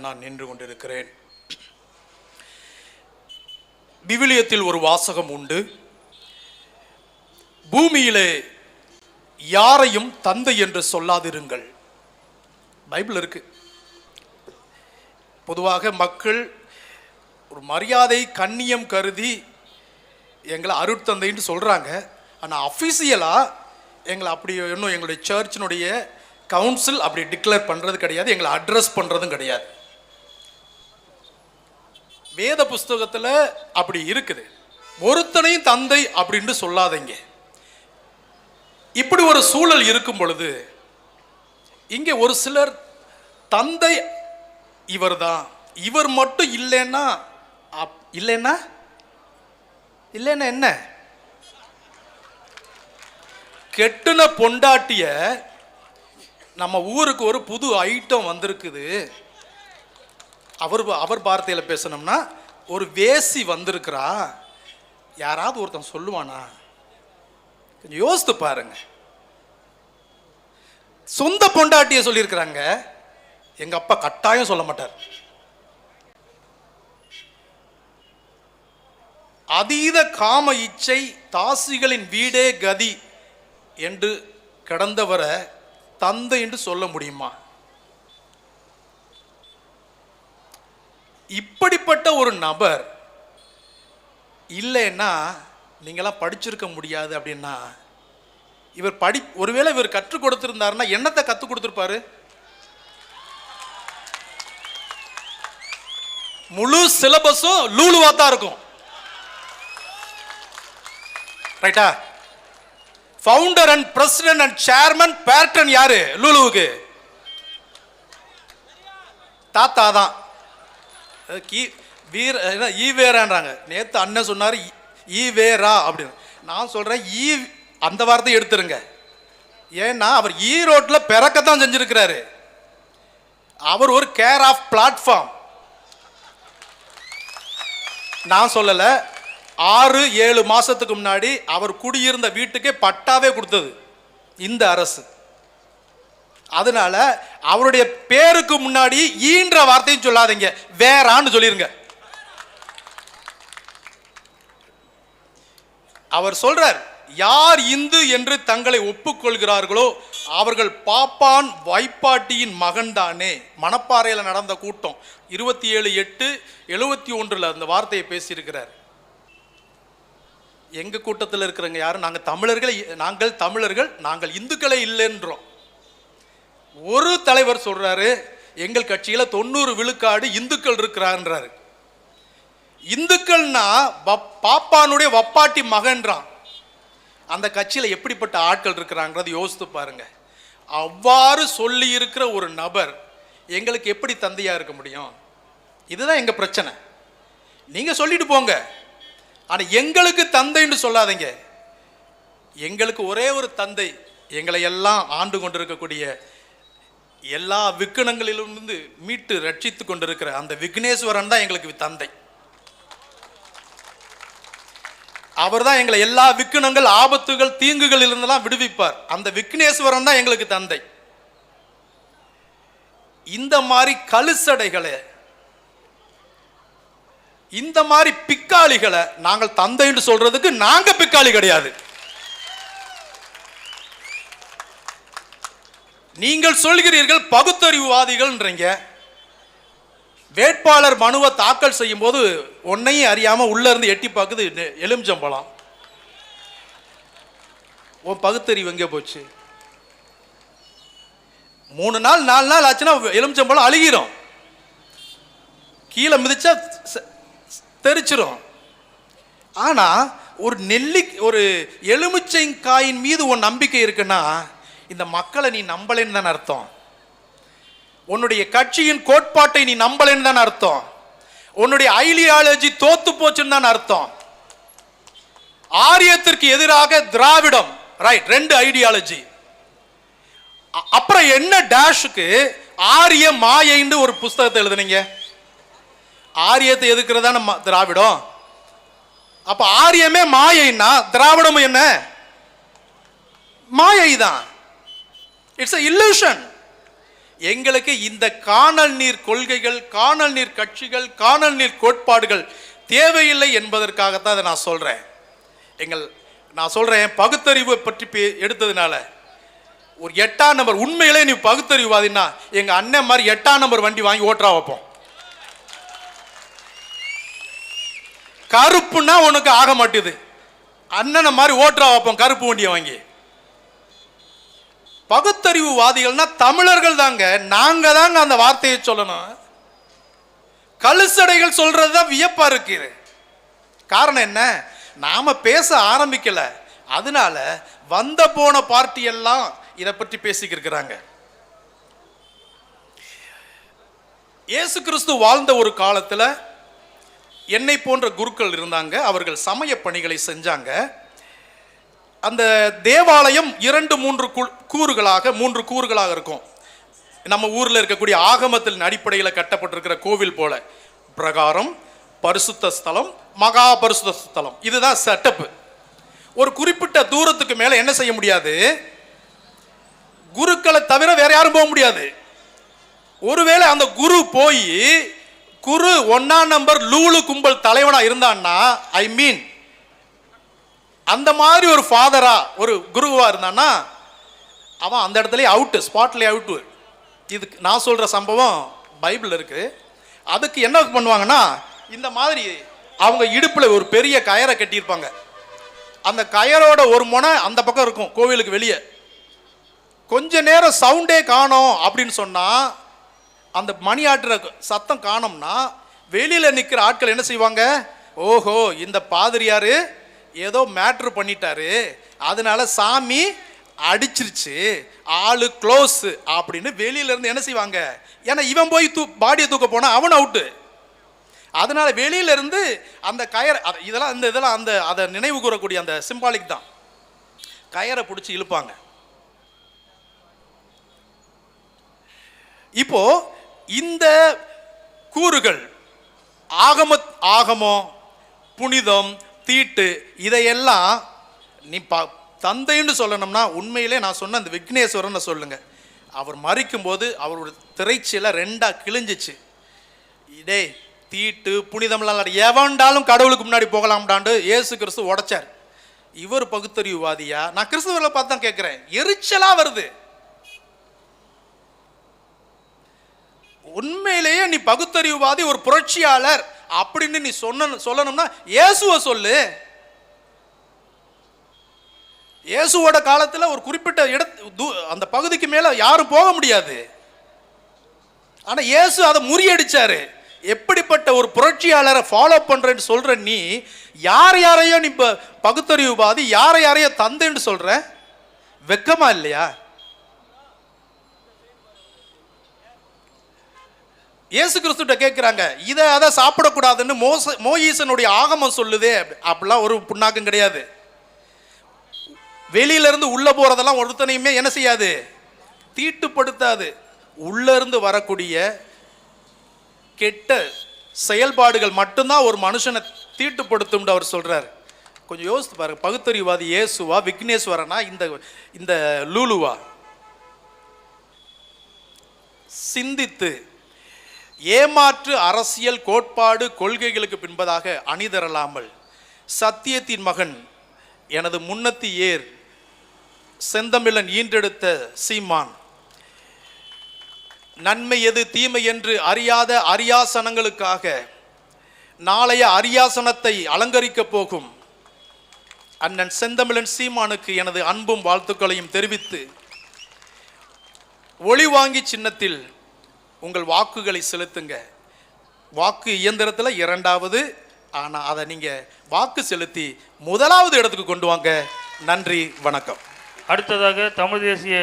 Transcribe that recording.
நான் நின்று கொண்டிருக்கிறேன். விவிலியத்தில் ஒரு வாசகம் உண்டு. பூமியிலே யாரையும் தந்தை என்று சொல்லாதிருங்கள். பைபிள் இருக்கு. பொதுவாக மக்கள் ஒரு மரியாதை கண்ணியம் கருதி எங்களை அருட்தந்தைன்னு சொல்கிறாங்க ஆனால் அஃபிஷியலாக எங்களை அப்படி இன்னும் எங்களுடைய சர்ச்சினுடைய கவுன்சில் அப்படி டிக்ளேர் பண்ணுறது கிடையாது. எங்களை அட்ரஸ் பண்ணுறதும் கிடையாது. வேத புஸ்தகத்தில் அப்படி இருக்குது. ஒருத்தனையும் தந்தை அப்படின்னு சொல்லாதீங்க. இப்படி ஒரு சூழல் இருக்கும் பொழுது இங்கே ஒரு சிலர் தந்தை இவர்தான் இவர் மட்டும் இல்லைன்னா அப்- இல்லைன்னா இல்லைன்னா என்ன? கெட்டுன பொண்டாட்டிய நம்ம ஊருக்கு ஒரு புது ஐட்டம் வந்திருக்குது. அவர் அவர் வார்த்தையில் பேசணும்னா ஒரு வேசி வந்திருக்கிறா. யாராவது ஒருத்தன் சொல்லுவானா? கொஞ்சம் யோசித்து பாருங்க. சொந்த பொண்டாட்டிய சொல்லியிருக்கிறாங்க. எங்கள் அப்பா கட்டாயம் சொல்ல மாட்டார். அதீத காம இச்சை தாசிகளின் வீடே கதி என்று கடந்தவரை தந்தை என்று சொல்ல முடியுமா? இப்படிப்பட்ட ஒரு நபர் இல்லைன்னா நீங்களாம் படிச்சிருக்க முடியாது அப்படின்னா இவர் படி ஒருவேளை இவர் கற்றுக் கொடுத்துருந்தாருன்னா என்னத்தை கற்றுக் கொடுத்துருப்பாரு? முழு சிலபஸும் லூலுவா தான் இருக்கும். ரைட்டா? Founder and president and chairman patron யாரு? லூலுவுக்கு. தாத்தா தான். கீ வீர என்ன ஈவேரான்றாங்க. நேற்று அண்ணன் சொன்னார் ஈவேரா அப்படின்னு. நான் சொல்கிறேன் ஈ அந்த வார்த்தையை எடுத்துருங்க. ஏன்னா அவர் ஈரோட்டில் பிறக்கத்தான் செஞ்சுருக்கிறாரு. அவர் ஒரு கேர் ஆஃப் பிளாட்ஃபார்ம் நான் சொல்லலை ஆறு ஏழு மாதத்துக்கு முன்னாடி அவர் குடியிருந்த வீட்டுக்கே பட்டாவே கொடுத்தது இந்த அரசு. அதனால அவருடைய பேருக்கு முன்னாடி ஈன்ற வார்த்தையும் சொல்லாதீங்க. வேறான்னு சொல்லிருங்க. அவர் சொல்றார் யார் இந்து என்று தங்களை ஒப்புக்கொள்கிறார்களோ அவர்கள் பாப்பான் வைப்பாட்டியின் மகன்தானே. மணப்பாறையில் நடந்த கூட்டம். இருபத்தி ஏழு எட்டு எழுபத்தி ஒன்றில் அந்த வார்த்தையை பேசியிருக்கிறார். எங்கள் கூட்டத்தில் இருக்கிறவங்க யாரும் நாங்கள் தமிழர்களை நாங்கள் தமிழர்கள் நாங்கள் இந்துக்களே இல்லைன்றோம். ஒரு தலைவர் சொல்றாரு எங்கள் கட்சியில் தொண்ணூறு விழுக்காடு இந்துக்கள் இருக்கிறான்றாரு இந்துக்கள்னா வப்- பாப்பானுடைய வப்பாட்டி மகன்றான். அந்த கட்சியில் எப்படிப்பட்ட ஆட்கள் இருக்கிறாங்கிறத யோசித்து பாருங்க. அவ்வாறு சொல்லி இருக்கிற ஒரு நபர் எங்களுக்கு எப்படி தந்தையாக இருக்க முடியும்? இதுதான் எங்கள் பிரச்சனை. நீங்கள் சொல்லிட்டு போங்க. ஆனால் எங்களுக்கு தந்தைன்னு சொல்லாதீங்க. எங்களுக்கு ஒரே ஒரு தந்தை எங்களை எல்லாம் ஆண்டு கொண்டிருக்கக்கூடிய எல்லா விக்கணங்களிலிருந்து மீட்டு ரட்சித்து கொண்டிருக்கிற அந்த விக்னேஸ்வரன் தான் எங்களுக்கு தந்தை. அவர் தான் எங்களை எல்லா விக்கணங்கள் ஆபத்துகள் தீங்குகளில் இருந்தெல்லாம் விடுவிப்பார். அந்த விக்னேஸ்வரன் தான் எங்களுக்கு தந்தை. இந்த மாதிரி கழுசடைகளை இந்த மாதிரி பிக்காளிகளை நாங்கள் தந்தைன்னு சொல்றதுக்கு நாங்க பிக்காளி கிடையாது. நீங்கள் சொல்கிறீர்கள் பகுத்தறிவுவாதிகள்ன்றீங்க. வேட்பாளர் மனுவை தாக்கல் செய்யும் போது ஒன்னையும் அறியாமல் உள்ளேருந்து எட்டி பார்க்குது எலுமிச்சம்பழம். உன் பகுத்தறிவு எங்கே போச்சு? மூணு நாள் நாலு நாள் ஆச்சுன்னா எலுமிச்சம்பழம் அழுகிரும். கீழே மிதிச்சா தெரிச்சிரும். ஆனால் ஒரு நெல்லி ஒரு எலுமிச்சைக்காயின் மீது உன் நம்பிக்கை இருக்குன்னா இந்த மக்களை நீ நம்பலைன்னு தானே அர்த்தம். உன்னுடைய கட்சியின் கோட்பாட்டை நீ நம்பலைன்னு தானே அர்த்தம். உன்னுடைய ஐடியாலஜி தோத்து போச்சுன்னு தான் அர்த்தம். ஆரியத்திற்கு எதிராக திராவிடம் ரைட் ரெண்டு ஐடியாலஜி அப்புறம் என்ன டேஷுக்கு ஆரிய மாயைன்னு ஒரு புஸ்தகத்தை எழுதுனீங்க? ஆரியத்தை எதுக்குறதான ம- திராவிடம்? அப்ப ஆரியமே மாயைன்னா திராவிடமும் என்ன? மாயை தான் இட்ஸ் இல்லூஷன் எங்களுக்கு இந்த காணல் நீர் கொள்கைகள் காணல் நீர் கட்சிகள் காணல் நீர் கோட்பாடுகள் தேவையில்லை என்பதற்காகத்தான் அதை நான் சொல்கிறேன் எங்கள் நான் சொல்கிறேன் பகுத்தறிவு பற்றி பே- எடுத்ததுனால. ஒரு எட்டாம் நம்பர் உண்மையிலே நீ பகுத்தறிவுவாதின்னா எங்கள் அண்ணன் மாதிரி எட்டாம் நம்பர் வண்டி வாங்கி ஓட்டுறா வைப்போம். கருப்புன்னா உனக்கு ஆக மாட்டுது. அண்ணனை மாதிரி ஓட்டுறா வைப்போம் கருப்பு வண்டியை வாங்கி. பகுத்தறிவுவாதிகள்னா தமிழர்கள் தாங்க நாங்க தாங்க அந்த வார்த்தையை சொல்லணும். கழுசடைகள் சொல்றதுதான் வியப்பா இருக்குது காரணம் என்ன? நாம பேச ஆரம்பிக்கல. அதனால வந்த போன பார்ட்டி எல்லாம் இதை பற்றி பேசிக்கிட்டு இருக்கிறாங்க இயேசு கிறிஸ்து வாழ்ந்த ஒரு காலத்தில் என்னை போன்ற குருக்கள் இருந்தாங்க. அவர்கள் சமய பணிகளை செஞ்சாங்க. அந்த தேவாலயம் இரண்டு மூன்று கூறுகளாக மூன்று கூறுகளாக இருக்கும். நம்ம ஊரில் இருக்கக்கூடிய ஆகமத்தின் அடிப்படையில் கட்டப்பட்டிருக்கிற கோவில் போல. பிரகாரம் பரிசுத்த ஸ்தலம் மகா பரிசுத்த ஸ்தலம். இதுதான் செட்டப் ஒரு குறிப்பிட்ட தூரத்துக்கு மேலே என்ன செய்ய முடியாது? குருக்களை தவிர வேற யாரும் போக முடியாது. ஒருவேளை அந்த குரு போய் குரு ஒன்னாம் நம்பர் லூலு கும்பல் தலைவனாக இருந்தான்னா ஐ மீன் அந்த மாதிரி ஒரு ஃபாதரா ஒரு குருவா இருந்தான்னா அவன் அந்த இடத்துல அவுட்டு ஸ்பாட்லேயே அவுட்டு இதுக்கு நான் சொல்ற சம்பவம் பைபிள் இருக்கு. அதுக்கு என்ன பண்ணுவாங்கன்னா இந்த மாதிரி அவங்க இடுப்புல ஒரு பெரிய கயரை கட்டியிருப்பாங்க. அந்த கயரோட ஒரு முனை அந்த பக்கம் இருக்கும் கோவிலுக்கு வெளியே. கொஞ்ச நேரம் சவுண்டே காணோம் அப்படின்னு சொன்னா அந்த மணி ஆட்டுற சத்தம் காணோம்னா வெளியில நிற்கிற ஆட்கள் என்ன செய்வாங்க? ஓஹோ இந்த பாதிரியாரு ஏதோ மேட்ரு பண்ணிட்டாரு. அதனால சாமி அடிச்சிருச்சு. ஆளு க்ளோஸ் அப்படின்னு வெளியில இருந்து என்ன செய்வாங்க? ஏன்னா இவன் போய் தூ பாடியை தூக்க போனா அவன் அவுட்டு அதனால வெளியில இருந்து அந்த கயர் இதெல்லாம் இந்த இதெல்லாம் அந்த அதை நினைவு கூறக்கூடிய அந்த சிம்பாலிக் தான். கயரை பிடிச்சி இழுப்பாங்க. இப்போ இந்த கூறுகள் ஆகம ஆகமம் புனிதம் தீட்டு இதையெல்லாம் நீ ப தந்தைன்னு சொல்லணும்னா உண்மையிலே நான் சொன்ன அந்த விக்னேஸ்வரன் சொல்லுங்க. அவர் மறிக்கும்போது அவரோட திரைச்சில ரெண்டாக கிழிஞ்சிச்சு. இதே தீட்டு புனிதம்லாம் எவன்டாலும் கடவுளுக்கு முன்னாடி போகலாம்டாண்டு ஏசு கிறிஸ்து உடைச்சார். இவர் பகுத்தறிவுவாதியா? நான் கிறிஸ்துவர்களை பார்த்து தான் கேட்குறேன். எரிச்சலாக வருது. உண்மையிலேயே நீ பகுத்தறிவுவாதி ஒரு புரட்சியாளர். அப்படின்னு நீ சொன்ன சொல்லணும்னா இயேசுவை சொல்லு. இயேசுவோட காலத்தில் ஒரு குறிப்பிட்ட இட தூ- அந்த பகுதிக்கு மேலே யாரும் போக முடியாது. ஆனால் இயேசு அதை முறியடிச்சாரு. எப்படிப்பட்ட ஒரு புரட்சியாளரை ஃபாலோ பண்ணுறேன்னு சொல்கிற நீ யார் யாரையோ நீ ப- பகுத்தறிவுவாதி யாரை யாரையோ தந்தைன்னு சொல்கிற வெக்கமா இல்லையா? இயேசு கிறிஸ்துட்ட கேட்குறாங்க இதை அதை சாப்பிடக்கூடாதுன்னு மோச மோயீசனுடைய ஆகமம் சொல்லுதே. அப்படிலாம் ஒரு புண்ணாக்கம் கிடையாது. வெளியிலேருந்து உள்ளே போகிறதெல்லாம் ஒருத்தனையுமே என்ன செய்யாது? தீட்டுப்படுத்தாது. உள்ளேருந்து வரக்கூடிய கெட்ட செயல்பாடுகள் மட்டும்தான் ஒரு மனுஷனை தீட்டுப்படுத்தும்னு அவர் சொல்கிறார் கொஞ்சம் யோசித்து பாருங்க. பகுத்தறிவாதி இயேசுவா விக்னேஸ்வரனா இந்த இந்த லூலுவா? சிந்தித்து ஏமாற்று அரசியல் கோட்பாடு கொள்கைகளுக்கு பின்பதாக அணிதரலாமல் சத்தியத்தின் மகன் எனது முன்னத்தி ஏர் செந்தமிழன் ஈன்றெடுத்த சீமான். நன்மை எது தீமை என்று அறியாத அரியாசனங்களுக்காக நாளைய அரியாசனத்தை அலங்கரிக்கப் போகும். அண்ணன் செந்தமிழன் சீமானுக்கு எனது அன்பும் வாழ்த்துக்களையும் தெரிவித்து ஒளிவாங்கி சின்னத்தில் உங்கள் வாக்குகளை செலுத்துங்க. வாக்கு இயந்திரத்தில் இரண்டாவது ஆனால் அதை நீங்கள் வாக்கு செலுத்தி முதலாவது இடத்துக்கு கொண்டு வாங்க. நன்றி வணக்கம். அடுத்ததாக தமிழ் தேசிய